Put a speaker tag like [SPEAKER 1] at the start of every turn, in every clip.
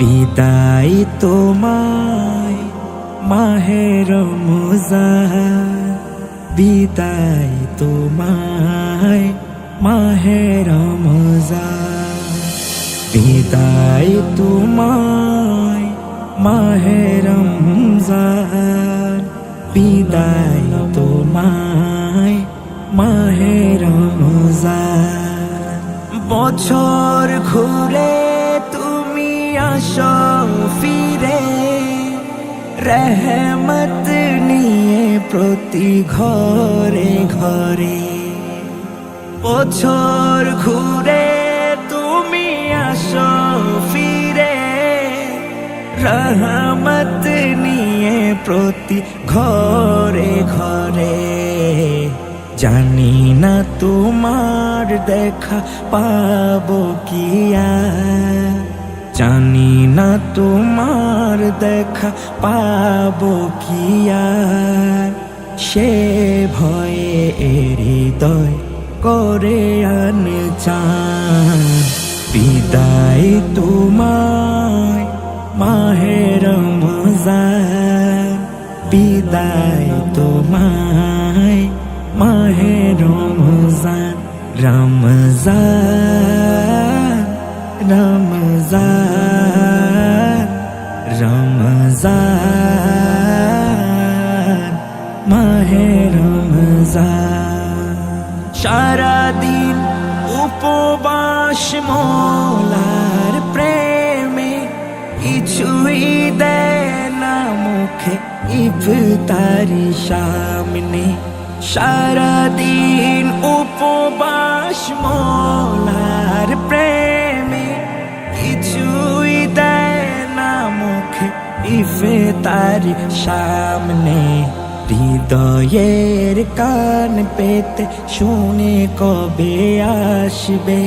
[SPEAKER 1] বিদায় তোমায় মাহের রমজান। বিদায় তোমায় মাহের রমজান। বিদায় তোমায় মাহের রমজান। বিদায় তোমায় মাহের রমজান। বছর ঘুরে আসো ফিরে রহমত নিয়ে প্রতি ঘরে ঘরে বছর ঘুরে তুমি আসো ফিরে, রহমত নিয়ে প্রতি ঘরে ঘরে। জানি না তোমার দেখা পাবো কিয়া জানি না তোমার দেখা পাবো কিয়া সে ভয়ে হৃদয় করে আন চান বিদায় তোমায় মাহের রমজান। বিদায় তোমায় মাহের রমজান। রমজান। রমজান রমজান মাহে রমজান সারাদিন উপবাস মোলার প্রেমে কিছুই দেয় না মুখে ইফতারি সামনে। সারাদিন উপবাস মোলার ইফতারি সামনে হৃদয়ের কান পেতে শুনে কবে আসবে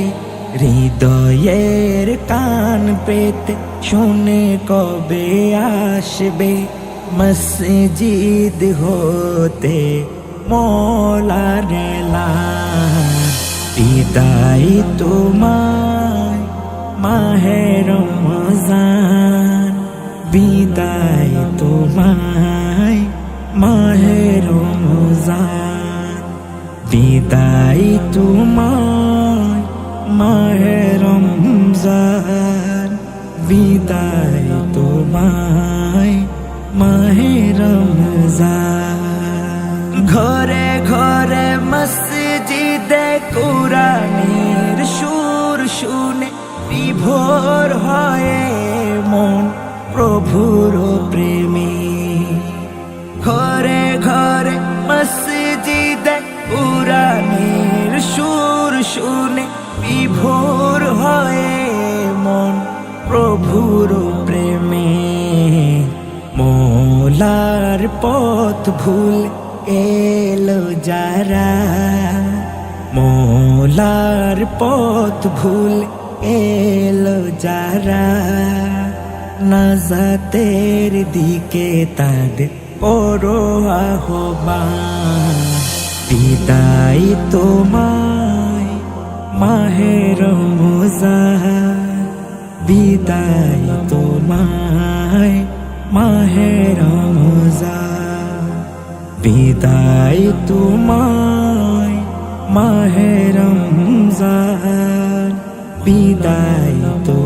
[SPEAKER 1] হৃদয়ের কান পেতে শুনে কবে আসবে মসজিদ হতে মোলার বিদায় তোমায় মাহের রমজান বিদায় তোমায় মাহের রমজান। বিদায় তোমায় মাহের রমজান। বিদায় তোমায় মাহের রমজান। ঘরে ঘরে মসজিদে কোরআনের সুর শুনে বিভোর হয় মন প্রভুর প্রেমী। ঘরে ঘরে মসজিদে কোরআনের সুর শুনে বিভোর হয়ে মন প্রভুর প্রেমে। মোলার পথ ভুল এলো যারা। মোলার পথ ভুল এলো যারা। নাজাতের দিকে তাদের আহ্বান বিদায় তোমায় মাহের রমজান। বিদায় তোমায় মাহের রমজান। বিদায় তোমায় মাহের রমজান। বিদায় তো